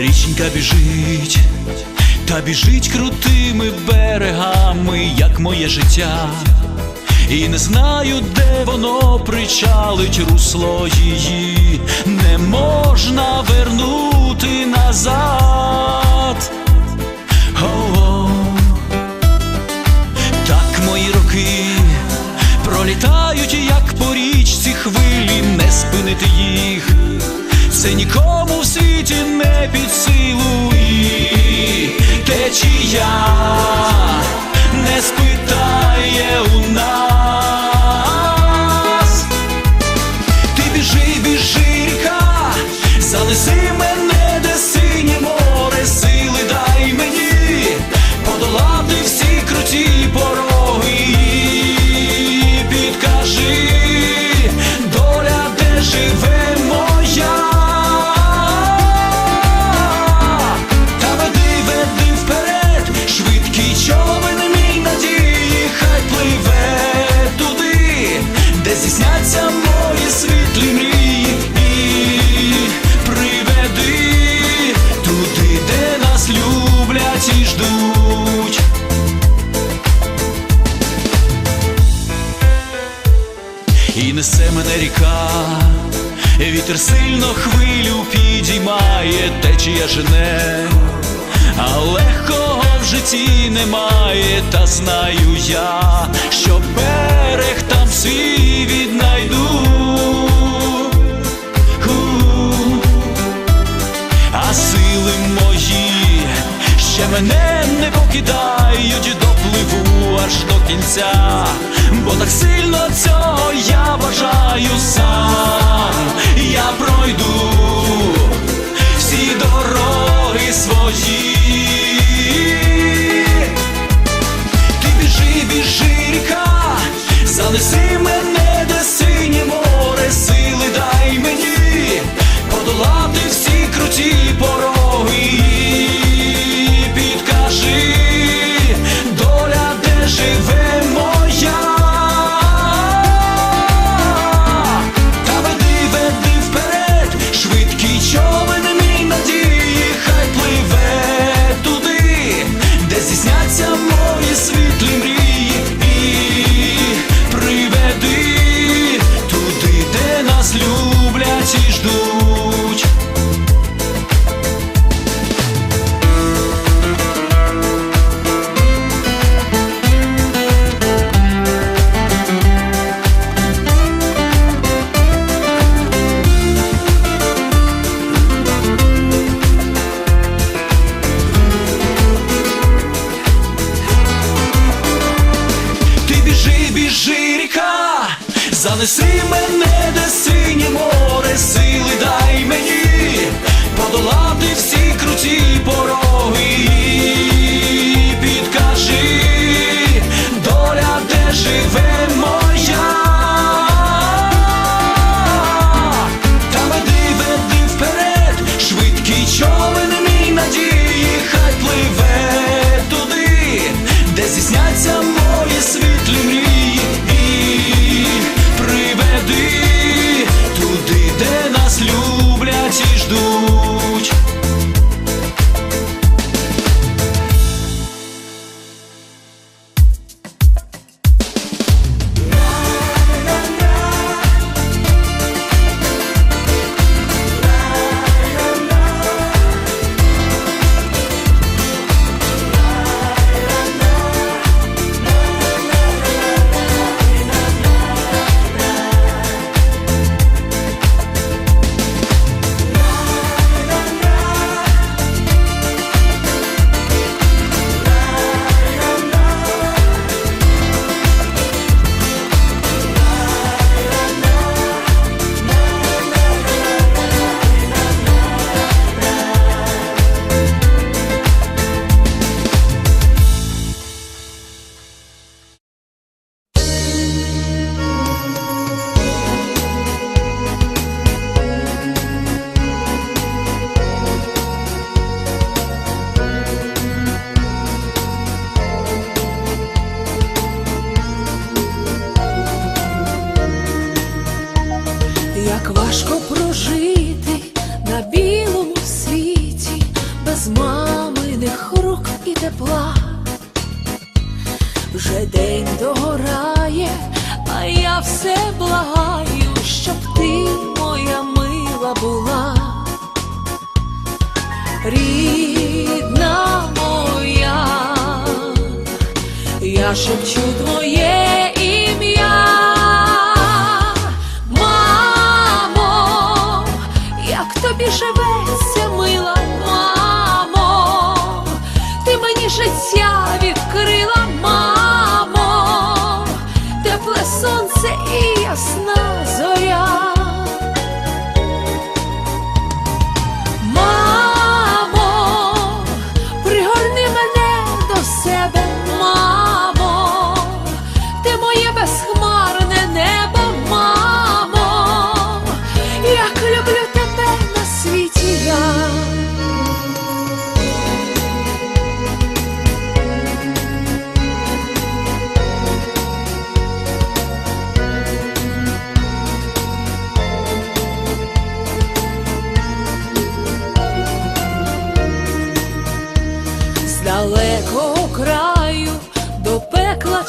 Річенька біжить, та біжить крутими берегами, як моє життя, і не знаю, де воно причалить русло її. несе мене ріка, вітер сильно хвилю підіймає, течія жене, а легкого в житті немає, та знаю я, що берег там свій віднайду, а сили мої ще мене не покидають, допливу аж до кінця, бо так сильно Занеси мене, де синє море, сили дай мені подолати. Тепла. Вже день догорає, а я все благаю, щоб ти моя мила була. Рідна моя, я шепчу твоє ясна зоря. Мамо, пригорни мене до себе, мамо, ти моє безхмарне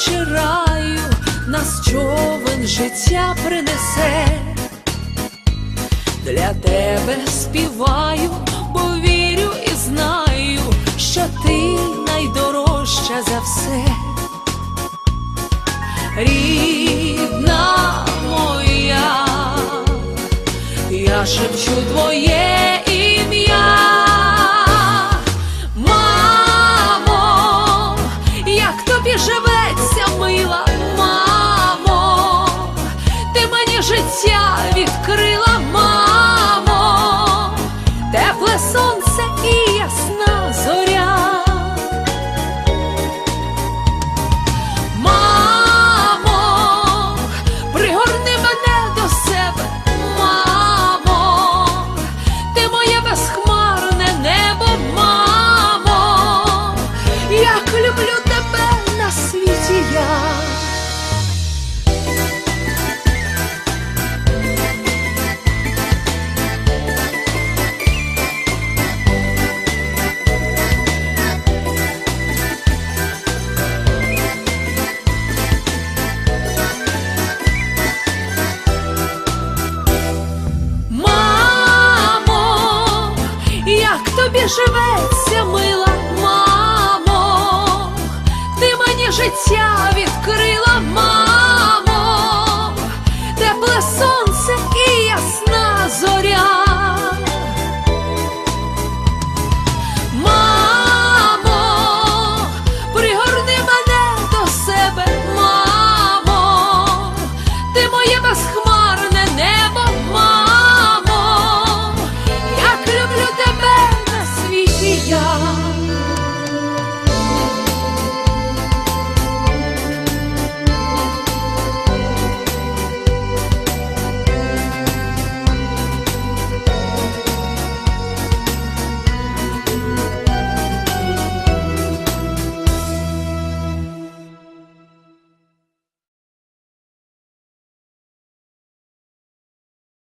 пекла раю нас човен життя принесе. Для тебе співаю, бо вірю і знаю, що ти найдорожча за все. Рідна моя, я шепчу твоє seguir. Відкрила, мамо.